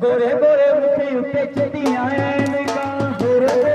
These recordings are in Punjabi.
ਗੋਰੇ ਗੋਰੇ ਮੁੱਠੀ ਉੱਤੇ ਚਿੱਟੀਆਂ ਐਨਕਾਂ। ਗੋਰੇ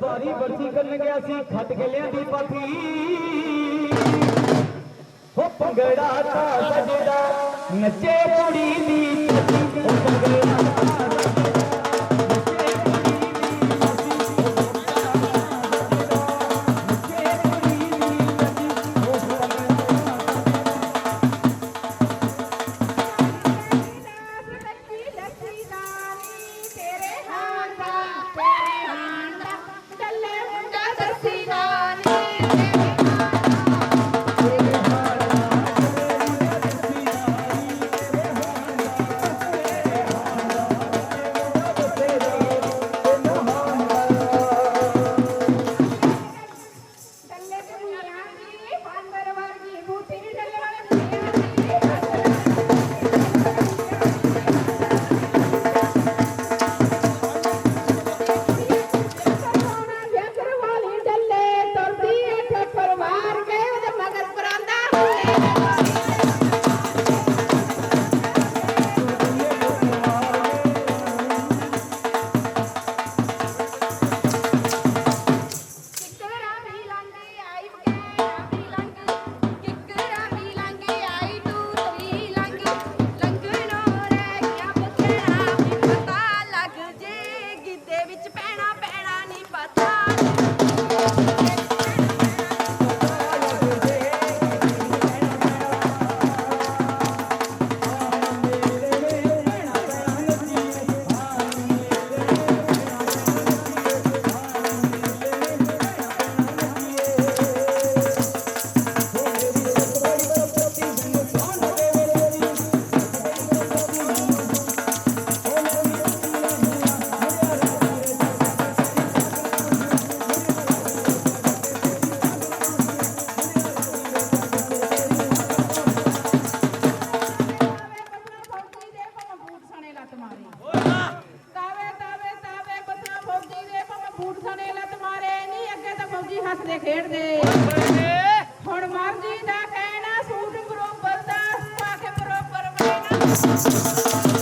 ਭਾਰੀ ਬਰਸੀ ਕਰਨ ਗਿਆ ਸੀ, ਖੱਟ ਗਲਿਆਂ ਦੀ ਪਾਥੀ। ਹੋ ਭੰਗੜਾ ਤਾਂ ਸਜਦਾ ਨੱਚੇ ਕੁੜੀ ਦੀ ਛੱਤੀ ਉਹ ਭੰਗੜਾ ਕਪੂਰਥਲੇ ਲੱਤ ਮਾਰੇ ਨਹੀਂ ਅੱਗੇ ਤਾਂ ਫੌਜੀ ਹੱਸਦੇ ਖੇਡਦੇ। ਹੁਣ ਮਰਜ਼ੀ ਦਾ ਕਹਿਣਾ ਸੂਟ ਬਰੋਬਰ ਦਾ, ਪਾ ਕੇ ਬਰੋਬਰ ਬਣਾ